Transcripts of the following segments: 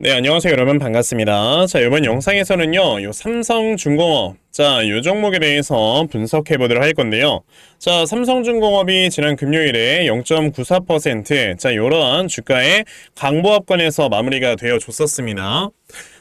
네, 안녕하세요, 여러분. 반갑습니다. 자, 이번 영상에서는요, 요 삼성중공업, 자, 요 종목에 대해서 분석해 보도록 할 건데요. 자, 삼성중공업이 지난 금요일에 0.94%, 자, 요러한 주가의 강보합권에서 마무리가 되어 줬었습니다.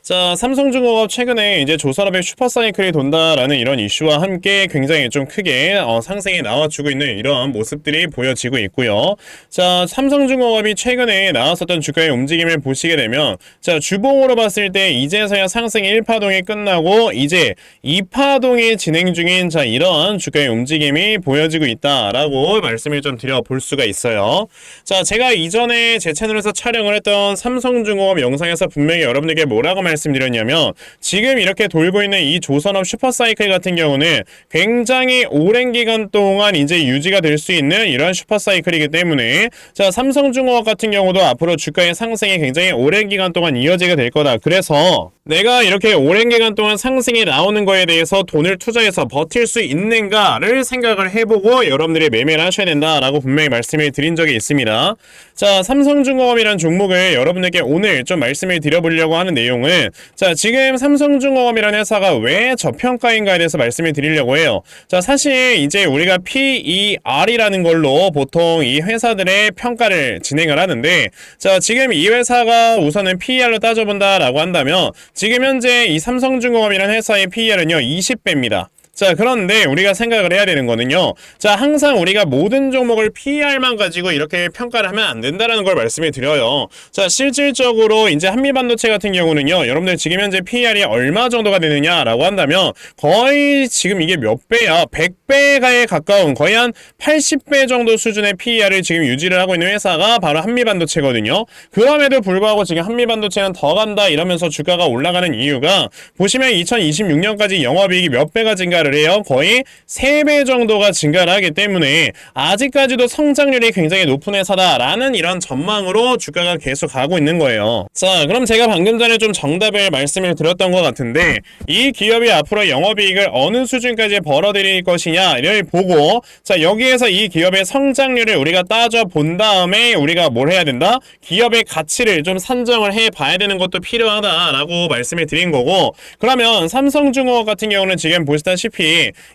자, 삼성중공업 최근에 이제 조선업의 슈퍼사이클이 돈다라는 이런 이슈와 함께 굉장히 좀 크게 어, 상승이 나와주고 있는 이런 모습들이 보여지고 있고요. 자, 삼성중공업이 최근에 나왔었던 주가의 움직임을 보시게 되면 자, 주봉으로 봤을 때 이제서야 상승 1파동이 끝나고 이제 2파 동이 진행 중인 자, 이런 주가의 움직임이 보여지고 있다라고 말씀을 좀 드려 볼 수가 있어요. 자, 제가 이전에 제 채널에서 촬영을 했던 삼성중공업 영상에서 분명히 여러분들께 뭐라고 말씀드렸냐면 지금 이렇게 돌고 있는 이 조선업 슈퍼사이클 같은 경우는 굉장히 오랜 기간 동안 이제 유지가 될 수 있는 이런 슈퍼사이클이기 때문에 자, 삼성중공업 같은 경우도 앞으로 주가의 상승이 굉장히 오랜 기간 동안 이어지게 될 거다. 그래서 내가 이렇게 오랜 기간 동안 상승이 나오는 거에 대해서 돈을 투자해서 버틸 수 있는가를 생각을 해보고 여러분들이 매매를 하셔야 된다라고 분명히 말씀을 드린 적이 있습니다. 자, 삼성중공업이라는 종목을 여러분에게 오늘 좀 말씀을 드려보려고 하는 내용은 자, 지금 삼성중공업이라는 회사가 왜 저평가인가에 대해서 말씀을 드리려고 해요. 자, 사실 이제 우리가 PER이라는 걸로 보통 이 회사들의 평가를 진행을 하는데 자, 지금 이 회사가 우선은 PER로 따져본다라고 한다면 지금 현재 이 삼성중공업이라는 회사의 PER은요 20 배입니다. 자, 그런데 우리가 생각을 해야 되는 거는요. 자, 항상 우리가 모든 종목을 PER만 가지고 이렇게 평가를 하면 안 된다라는 걸 말씀을 드려요. 자, 실질적으로 이제 한미반도체 같은 경우는요. 여러분들 지금 현재 PER이 얼마 정도가 되느냐라고 한다면 거의 지금 이게 몇 배야? 100배가에 가까운 거의 한 80배 정도 수준의 PER을 지금 유지를 하고 있는 회사가 바로 한미반도체거든요. 그럼에도 불구하고 지금 한미반도체는 더 간다 이러면서 주가가 올라가는 이유가 보시면 2026년까지 영업이익이 몇 배가 증가 를 해요. 거의 3배 정도가 증가를 하기 때문에 아직까지도 성장률이 굉장히 높은 회사다라는 이런 전망으로 주가가 계속 가고 있는 거예요. 자, 그럼 제가 방금 전에 좀 정답을 말씀을 드렸던 것 같은데 이 기업이 앞으로 영업이익을 어느 수준까지 벌어들일 것이냐를 보고 자, 여기에서 이 기업의 성장률을 우리가 따져 본 다음에 우리가 뭘 해야 된다? 기업의 가치를 좀 산정을 해 봐야 되는 것도 필요하다라고 말씀을 드린 거고 그러면 삼성중공업 같은 경우는 지금 보시다시피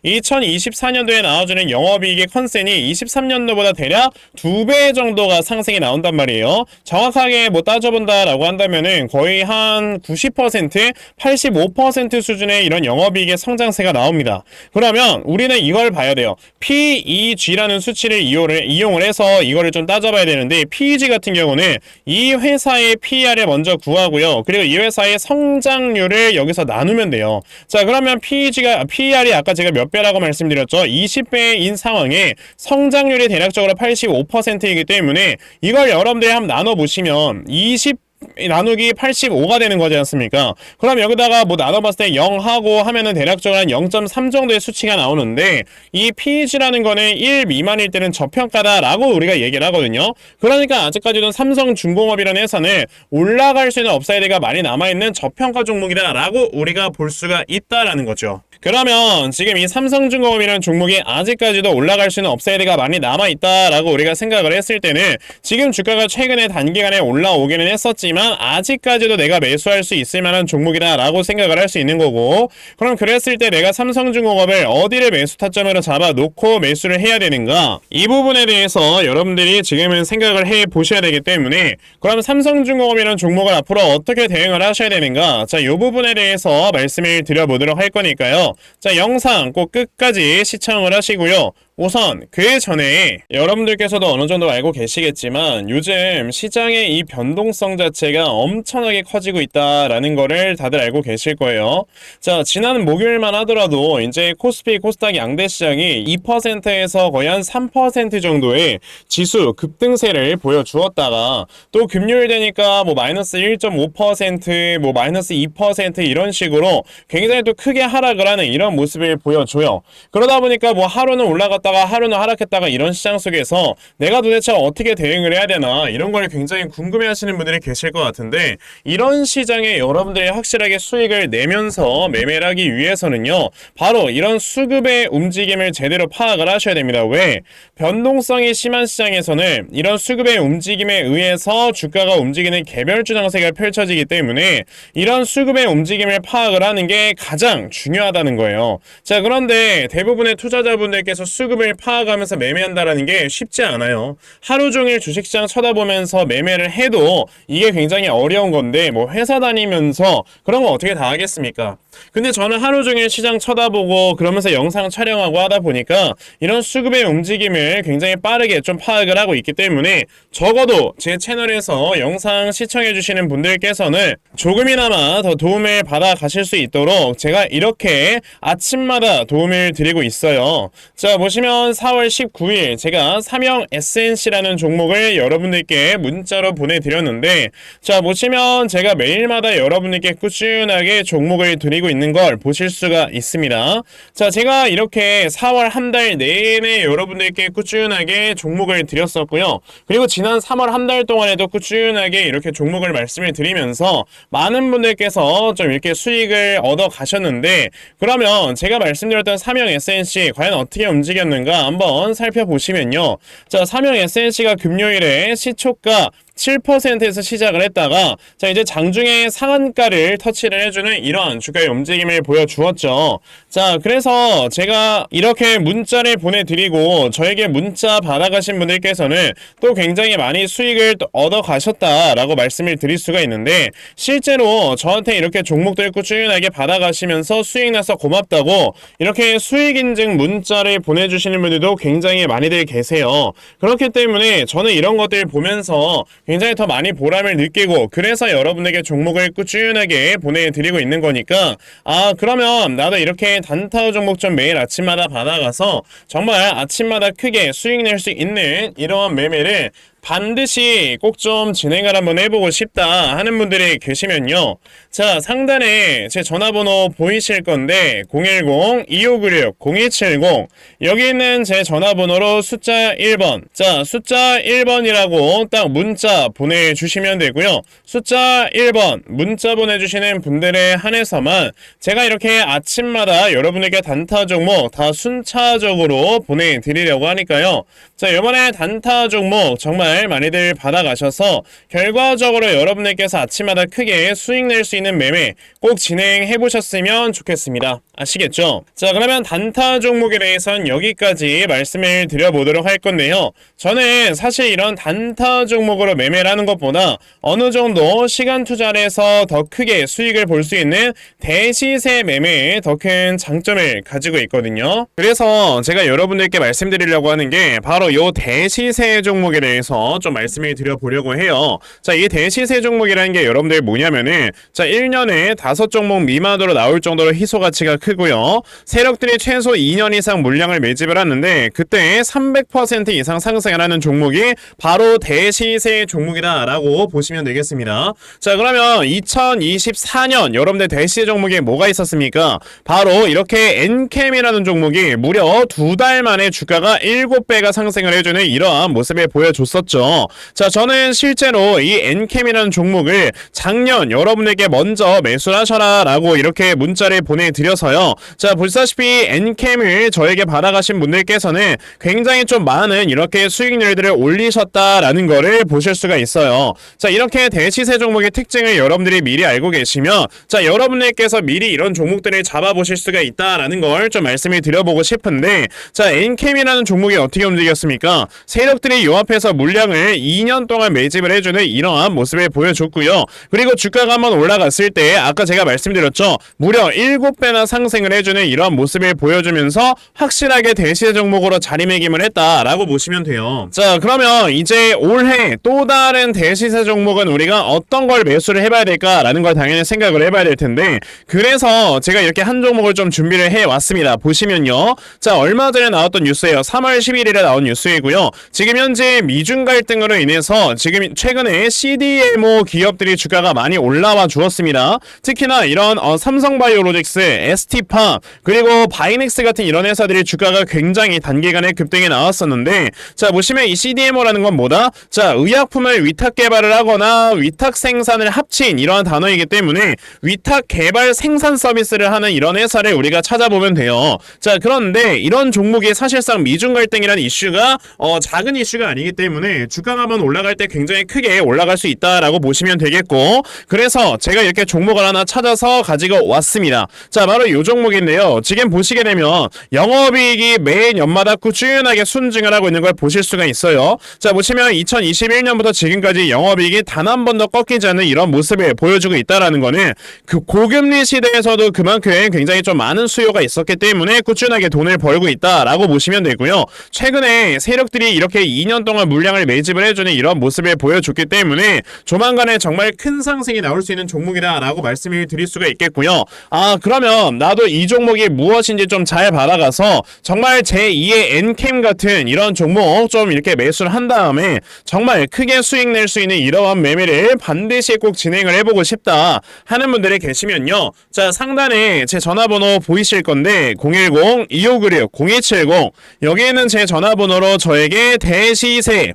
2024년도에 나와주는 영업이익의 컨센이 23년도보다 대략 두배 정도가 상승이 나온단 말이에요. 정확하게 뭐 따져본다라고 한다면은 거의 한 90%, 85% 수준의 이런 영업이익의 성장세가 나옵니다. 그러면 우리는 이걸 봐야 돼요. PEG라는 수치를 이용을, 해서 이거를 좀 따져봐야 되는데 PEG 같은 경우는 이 회사의 PER을 먼저 구하고요. 그리고 이 회사의 성장률을 여기서 나누면 돼요. 자 그러면 PEG가 PER이 아까 제가 몇 배라고 말씀드렸죠? 20배인 상황에 성장률이 대략적으로 85%이기 때문에 이걸 여러분들이 한번 나눠보시면 20 나누기 85가 되는 거지 않습니까? 그럼 여기다가 뭐 나눠봤을 때 0 하고 하면은 대략적으로 한 0.3 정도의 수치가 나오는데 이 PEG라는 거는 1 미만일 때는 저평가다라고 우리가 얘기를 하거든요. 그러니까 아직까지도 삼성중공업이라는 회사는 올라갈 수 있는 업사이드가 많이 남아있는 저평가 종목이다라고 우리가 볼 수가 있다라는 거죠. 그러면 지금 이 삼성중공업이라는 종목이 아직까지도 올라갈 수 있는 업사이드가 많이 남아있다라고 우리가 생각을 했을 때는 지금 주가가 최근에 단기간에 올라오기는 했었지 만 아직까지도 내가 매수할 수 있을 만한 종목이다라고 생각을 할 수 있는 거고 그럼 그랬을 때 내가 삼성중공업을 어디를 매수 타점으로 잡아놓고 매수를 해야 되는가? 이 부분에 대해서 여러분들이 지금은 생각을 해 보셔야 되기 때문에 그럼 삼성중공업이라는 종목을 앞으로 어떻게 대응을 하셔야 되는가? 자 이 부분에 대해서 말씀을 드려보도록 할 거니까요. 자 영상 꼭 끝까지 시청을 하시고요 우선 그 전에 여러분들께서도 어느 정도 알고 계시겠지만 요즘 시장의 이 변동성 자체가 엄청나게 커지고 있다라는 거를 다들 알고 계실 거예요. 자, 지난 목요일만 하더라도 이제 코스피 코스닥 양대 시장이 2%에서 거의 한 3% 정도의 지수 급등세를 보여주었다가 또 금요일 되니까 뭐 마이너스 1.5%뭐 마이너스 2% 이런 식으로 굉장히 또 크게 하락을 하는 이런 모습을 보여줘요. 그러다 보니까 뭐 하루는 올라갔다 올랐다가 하루는 하락했다가 이런 시장 속에서 내가 도대체 어떻게 대응을 해야 되나 이런 걸 굉장히 궁금해 하시는 분들이 계실 것 같은데 이런 시장에 여러분들이 확실하게 수익을 내면서 매매를 하기 위해서는요. 바로 이런 수급의 움직임을 제대로 파악을 하셔야 됩니다. 왜? 변동성이 심한 시장에서는 이런 수급의 움직임에 의해서 주가가 움직이는 개별주 장세가 펼쳐지기 때문에 이런 수급의 움직임을 파악을 하는 게 가장 중요하다는 거예요. 자, 그런데 대부분의 투자자분들께서 수급 을 파악하면서 매매한다라는 게 쉽지 않아요. 하루 종일 주식시장 쳐다보면서 매매를 해도 이게 굉장히 어려운 건데 뭐 회사 다니면서 그런 거 어떻게 다 하겠습니까? 근데 저는 하루 종일 시장 쳐다보고 그러면서 영상 촬영하고 하다 보니까 이런 수급의 움직임을 굉장히 빠르게 좀 파악을 하고 있기 때문에 적어도 제 채널에서 영상 시청해 주시는 분들께서는 조금이나마 더 도움을 받아 가실 수 있도록 제가 이렇게 아침마다 도움을 드리고 있어요. 자, 보시면 4월 19일 제가 삼형 SNC라는 종목을 여러분들께 문자로 보내드렸는데 자, 보시면 제가 매일마다 여러분들께 꾸준하게 종목을 드리고 있는 걸 보실 수가 있습니다. 자, 제가 이렇게 4월 한 달 내내 여러분들께 꾸준하게 종목을 드렸었고요. 그리고 지난 3월 한 달 동안에도 꾸준하게 이렇게 종목을 말씀을 드리면서 많은 분들께서 좀 이렇게 수익을 얻어 가셨는데 그러면 제가 말씀드렸던 삼형 SNC 과연 어떻게 움직였는 가 한번 살펴보시면요. 자, 삼형 SNC가 금요일에 시초가 7%에서 시작을 했다가 자 이제 장중에 상한가를 터치를 해주는 이러한 주가의 움직임을 보여주었죠. 자 그래서 제가 이렇게 문자를 보내드리고 저에게 문자 받아가신 분들께서는 또 굉장히 많이 수익을 또 얻어 가셨다라고 말씀을 드릴 수가 있는데 실제로 저한테 이렇게 종목들 꾸준하게 받아가시면서 수익 나서 고맙다고 이렇게 수익 인증 문자를 보내주시는 분들도 굉장히 많이들 계세요. 그렇기 때문에 저는 이런 것들 보면서 굉장히 더 많이 보람을 느끼고 그래서 여러분에게 종목을 꾸준하게 보내드리고 있는 거니까 아 그러면 나도 이렇게 단타 종목 좀 매일 아침마다 받아가서 정말 아침마다 크게 수익 낼 수 있는 이러한 매매를 반드시 꼭 좀 진행을 한번 해보고 싶다 하는 분들이 계시면요. 자, 상단에 제 전화번호 보이실 건데 010-2596-0270 여기 있는 제 전화번호로 숫자 1번 자, 숫자 1번이라고 딱 문자 보내주시면 되고요. 숫자 1번 문자 보내주시는 분들에 한해서만 제가 이렇게 아침마다 여러분에게 단타 종목 다 순차적으로 보내드리려고 하니까요. 자, 이번에 단타 종목 정말 많이들 받아가셔서 결과적으로 여러분들께서 아침마다 크게 수익 낼 수 있는 매매 꼭 진행해 보셨으면 좋겠습니다. 아시겠죠? 자, 그러면 단타 종목에 대해서는 여기까지 말씀을 드려보도록 할 건데요. 저는 사실 이런 단타 종목으로 매매를 하는 것보다 어느 정도 시간 투자를 해서 더 크게 수익을 볼 수 있는 대시세 매매에 더 큰 장점을 가지고 있거든요. 그래서 제가 여러분들께 말씀드리려고 하는 게 바로 요 대시세 종목에 대해서 좀 말씀을 드려보려고 해요. 자, 이 대시세 종목이라는 게 여러분들 뭐냐면은 자, 1년에 다섯 종목 미만으로 나올 정도로 희소 가치가 크고요. 세력들이 최소 2년 이상 물량을 매집을 하는데 그때 300% 이상 상승을 하는 종목이 바로 대시세 종목이다라고 보시면 되겠습니다. 자, 그러면 2024년 여러분들 대시세 종목에 뭐가 있었습니까? 바로 이렇게 엔캠이라는 종목이 무려 두 달 만에 주가가 7배가 상승을 해주는 이러한 모습을 보여줬었죠. 자, 저는 실제로 이 엔캠이라는 종목을 작년 여러분에게 먼저 매수하셔라 라고 이렇게 문자를 보내드려서요. 자, 보시다시피 엔캠을 저에게 받아가신 분들께서는 굉장히 좀 많은 이렇게 수익률들을 올리셨다라는 거를 보실 수가 있어요. 자, 이렇게 대시세 종목의 특징을 여러분들이 미리 알고 계시면 자, 여러분들께서 미리 이런 종목들을 잡아보실 수가 있다라는 걸 좀 말씀을 드려보고 싶은데 자, 엔캠이라는 종목이 어떻게 움직였습니까? 세력들이 요 앞에서 물량을 2년 동안 매집을 해주는 이러한 모습을 보여줬고요. 그리고 주가가 한번 올라갔을 때 아까 제가 말씀드렸죠. 무려 7배나 상승 을 해주는 이러한 모습을 보여주면서 확실하게 대시세 종목으로 자리매김을 했다라고 보시면 돼요. 자, 그러면 이제 올해 또 다른 대시세 종목은 우리가 어떤 걸 매수를 해봐야 될까라는 걸 당연히 생각을 해봐야 될 텐데 그래서 제가 이렇게 한 종목을 좀 준비를 해왔습니다. 보시면요. 자, 얼마 전에 나왔던 뉴스예요. 3월 11일에 나온 뉴스이고요. 지금 현재 미중 갈등으로 인해서 지금 최근에 CDMO 기업들이 주가가 많이 올라와 주었습니다. 특히나 이런 어, 삼성바이오로직스, ST팜 그리고 바이넥스 같은 이런 회사들이 주가가 굉장히 단기간에 급등해 나왔었는데 자 보시면 이 CDMO라는 건 뭐다? 자 의약품을 위탁 개발을 하거나 위탁 생산을 합친 이러한 단어이기 때문에 위탁 개발 생산 서비스를 하는 이런 회사를 우리가 찾아보면 돼요. 자 그런데 이런 종목이 사실상 미중 갈등이라는 이슈가 어, 작은 이슈가 아니기 때문에 주가가 한번 올라갈 때 굉장히 크게 올라갈 수 있다라고 보시면 되겠고 그래서 제가 이렇게 종목을 하나 찾아서 가지고 왔습니다. 자 바로 이 종목인데요. 지금 보시게 되면 영업이익이 매년 연마다 꾸준하게 순증을 하고 있는 걸 보실 수가 있어요. 자 보시면 2021년부터 지금까지 영업이익이 단 한 번도 꺾이지 않는 이런 모습을 보여주고 있다라는 거는 그 고금리 시대에서도 그만큼 굉장히 좀 많은 수요가 있었기 때문에 꾸준하게 돈을 벌고 있다라고 보시면 되고요. 최근에 세력들이 이렇게 2년 동안 물량을 매집을 해주는 이런 모습을 보여줬기 때문에 조만간에 정말 큰 상승이 나올 수 있는 종목이다라고 말씀을 드릴 수가 있겠고요. 아 그러면 나도 이 종목이 무엇인지 좀 잘 받아가서 정말 제2의 엔캠 같은 이런 종목 좀 이렇게 매수를 한 다음에 정말 크게 수익 낼 수 있는 이러한 매매를 반드시 꼭 진행을 해보고 싶다 하는 분들이 계시면요. 자 상단에 제 전화번호 보이실 건데 010-2596-0270 여기에는 제 전화번호로 저에게 대시세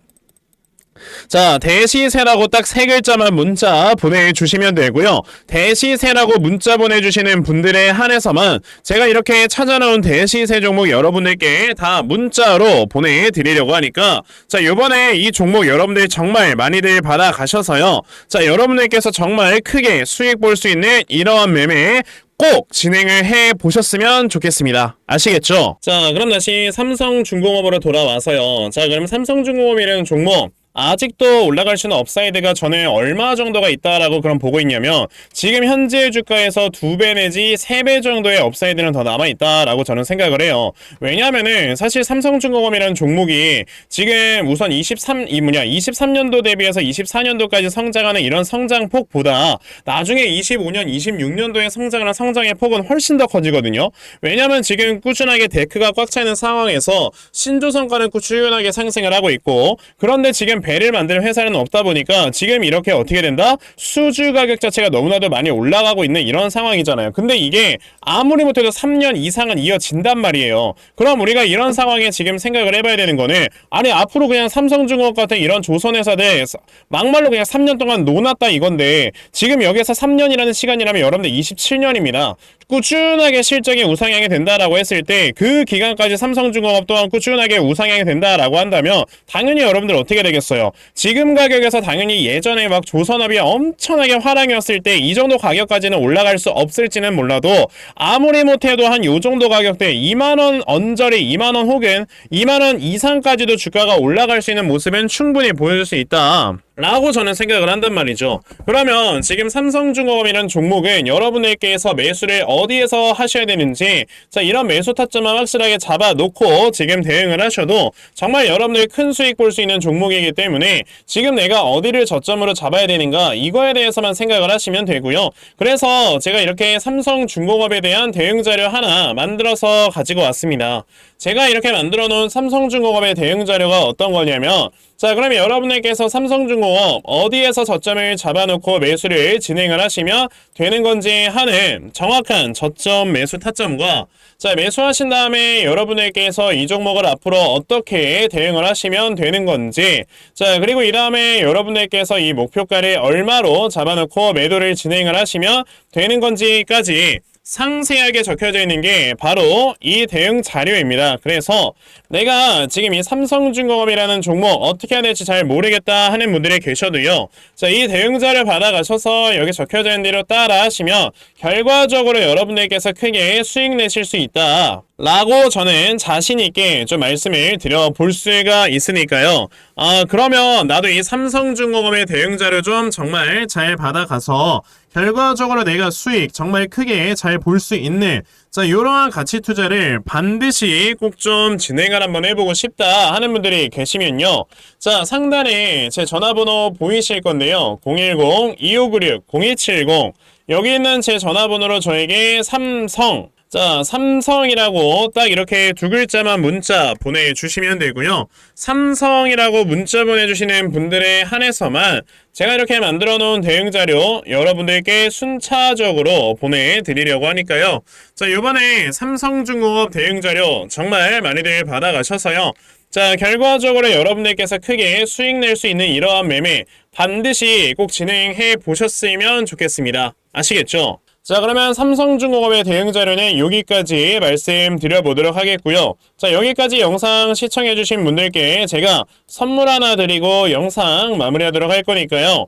자, 대시세라고 딱 세 글자만 문자 보내주시면 되고요. 대시세라고 문자 보내주시는 분들에 한해서만 제가 이렇게 찾아놓은 대시세 종목 여러분들께 다 문자로 보내드리려고 하니까 자, 요번에 이 종목 여러분들 정말 많이들 받아가셔서요. 자, 여러분들께서 정말 크게 수익 볼 수 있는 이러한 매매 꼭 진행을 해 보셨으면 좋겠습니다. 아시겠죠? 자, 그럼 다시 삼성중공업으로 돌아와서요. 자, 그럼 삼성중공업이라는 종목 아직도 올라갈 수는 업사이드가 전에 얼마 정도가 있다라고 그럼 보고 있냐면 지금 현재 주가에서 두 배 내지 세 배 정도의 업사이드는 더 남아 있다라고 저는 생각을 해요. 왜냐하면은 사실 삼성중공업이라는 종목이 지금 우선 23 이 뭐냐 23년도 대비해서 24년도까지 성장하는 이런 성장 폭보다 나중에 25년 26년도에 성장하는 성장의 폭은 훨씬 더 커지거든요. 왜냐하면 지금 꾸준하게 데크가 꽉 차 있는 상황에서 신조성과는 꾸준하게 상승을 하고 있고 그런데 지금 배를 만들 회사는 없다 보니까 지금 이렇게 어떻게 된다? 수주 가격 자체가 너무나도 많이 올라가고 있는 이런 상황이잖아요. 근데 이게 아무리 못해도 3년 이상은 이어진단 말이에요. 그럼 우리가 이런 상황에 지금 생각을 해봐야 되는 거는 아니 앞으로 그냥 삼성중공업 같은 이런 조선회사들 막말로 그냥 3년 동안 놓았다 이건데 지금 여기서 3년이라는 시간이라면 여러분들 27년입니다. 꾸준하게 실적이 우상향이 된다라고 했을 때 그 기간까지 삼성중공업 또한 꾸준하게 우상향이 된다라고 한다면 당연히 여러분들 어떻게 되겠어 요? 지금 가격에서 당연히 예전에 막 조선업이 엄청나게 화랑이었을 때 이 정도 가격까지는 올라갈 수 없을지는 몰라도 아무리 못해도 한 요 정도 가격대 2만원 언저리 2만원 혹은 2만원 이상까지도 주가가 올라갈 수 있는 모습은 충분히 보여줄 수 있다. 라고 저는 생각을 한단 말이죠. 그러면 지금 삼성중공업이라는 종목은 여러분들께서 매수를 어디에서 하셔야 되는지 자 이런 매수 타점만 확실하게 잡아놓고 지금 대응을 하셔도 정말 여러분들 큰 수익 볼 수 있는 종목이기 때문에 지금 내가 어디를 저점으로 잡아야 되는가 이거에 대해서만 생각을 하시면 되고요. 그래서 제가 이렇게 삼성중공업에 대한 대응 자료 하나 만들어서 가지고 왔습니다. 제가 이렇게 만들어 놓은 삼성중공업의 대응 자료가 어떤 거냐면 자 그러면 여러분들께서 삼성중공업 어디에서 저점을 잡아놓고 매수를 진행을 하시면 되는 건지 하는 정확한 저점 매수 타점과 자 매수하신 다음에 여러분들께서 이 종목을 앞으로 어떻게 대응을 하시면 되는 건지 자 그리고 이 다음에 여러분들께서 이 목표가를 얼마로 잡아놓고 매도를 진행을 하시면 되는 건지까지 상세하게 적혀져 있는 게 바로 이 대응 자료입니다. 그래서 내가 지금 이 삼성중공업이라는 종목 어떻게 해야 될지 잘 모르겠다 하는 분들이 계셔도요. 자, 이 대응 자료 받아가셔서 여기 적혀져 있는 대로 따라 하시면 결과적으로 여러분들께서 크게 수익 내실 수 있다. 라고 저는 자신있게 좀 말씀을 드려볼 수가 있으니까요. 아, 그러면 나도 이 삼성중공업의 대응 자료 좀 정말 잘 받아가서 결과적으로 내가 수익 정말 크게 잘 볼 수 있는 자 이러한 가치 투자를 반드시 꼭 좀 진행을 한번 해보고 싶다 하는 분들이 계시면요. 자 상단에 제 전화번호 보이실 건데요. 010-2596-0270 여기 있는 제 전화번호로 저에게 삼성 자, 삼성이라고 딱 이렇게 두 글자만 문자 보내주시면 되고요. 삼성이라고 문자 보내주시는 분들에 한해서만 제가 이렇게 만들어 놓은 대응 자료 여러분들께 순차적으로 보내드리려고 하니까요. 자, 이번에 삼성중공업 대응 자료 정말 많이들 받아가셔서요. 자, 결과적으로 여러분들께서 크게 수익 낼 수 있는 이러한 매매 반드시 꼭 진행해 보셨으면 좋겠습니다. 아시겠죠? 자, 그러면 삼성중공업의 대응 자료는 여기까지 말씀드려보도록 하겠고요. 자, 여기까지 영상 시청해주신 분들께 제가 선물 하나 드리고 영상 마무리하도록 할 거니까요.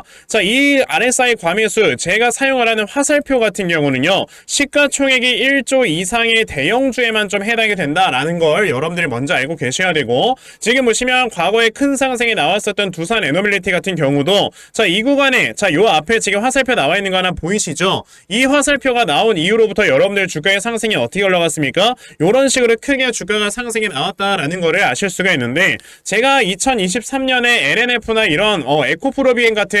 자, 이 RSI 과매수 제가 사용을 하는 화살표 같은 경우는요. 시가총액이 1조 이상의 대형주에만 좀 해당이 된다라는 걸 여러분들이 먼저 알고 계셔야 되고 지금 보시면 과거에 큰 상승이 나왔었던 두산 에너빌리티 같은 경우도 자, 이 구간에 자, 요 앞에 지금 화살표 나와 있는 거 하나 보이시죠? 이 화살표가 나온 이후로부터 여러분들 주가의 상승이 어떻게 올라갔습니까? 요런 식으로 크게 주가가 상승이 나왔다라는 거를 아실 수가 있는데 제가 2023년에 LNF나 이런 어, 에코프로비엔 같은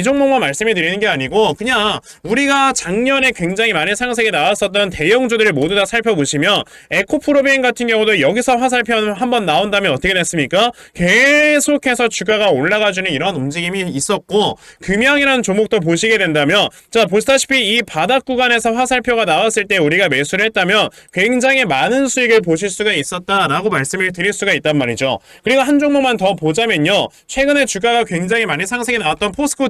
종목만 말씀해 드리는 게 아니고 그냥 우리가 작년에 굉장히 많은 상승이 나왔었던 대형주들을 모두 다 살펴보시면 에코프로비엔 같은 경우도 여기서 화살표 한번 나온다면 어떻게 됐습니까? 계속해서 주가가 올라가주는 이런 움직임이 있었고 금양이라는 종목도 보시게 된다면 자 보시다시피 이 바닥 구간에서 화살표가 나왔을 때 우리가 매수를 했다면 굉장히 많은 수익을 보실 수가 있었다라고 말씀을 드릴 수가 있단 말이죠. 그리고 한 종목만 더 보자면요. 최근에 주가가 굉장히 많이 상승이 나왔던 포스코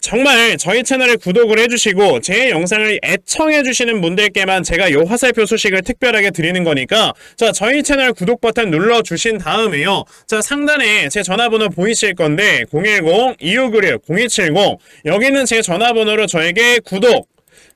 정말 저희 채널을 구독을 해주시고 제 영상을 애청해주시는 분들께만 제가 요 화살표 소식을 특별하게 드리는 거니까 자 저희 채널 구독 버튼 눌러주신 다음에요. 자 상단에 제 전화번호 보이실 건데 010-2596-0270 여기는 제 전화번호로 저에게 구독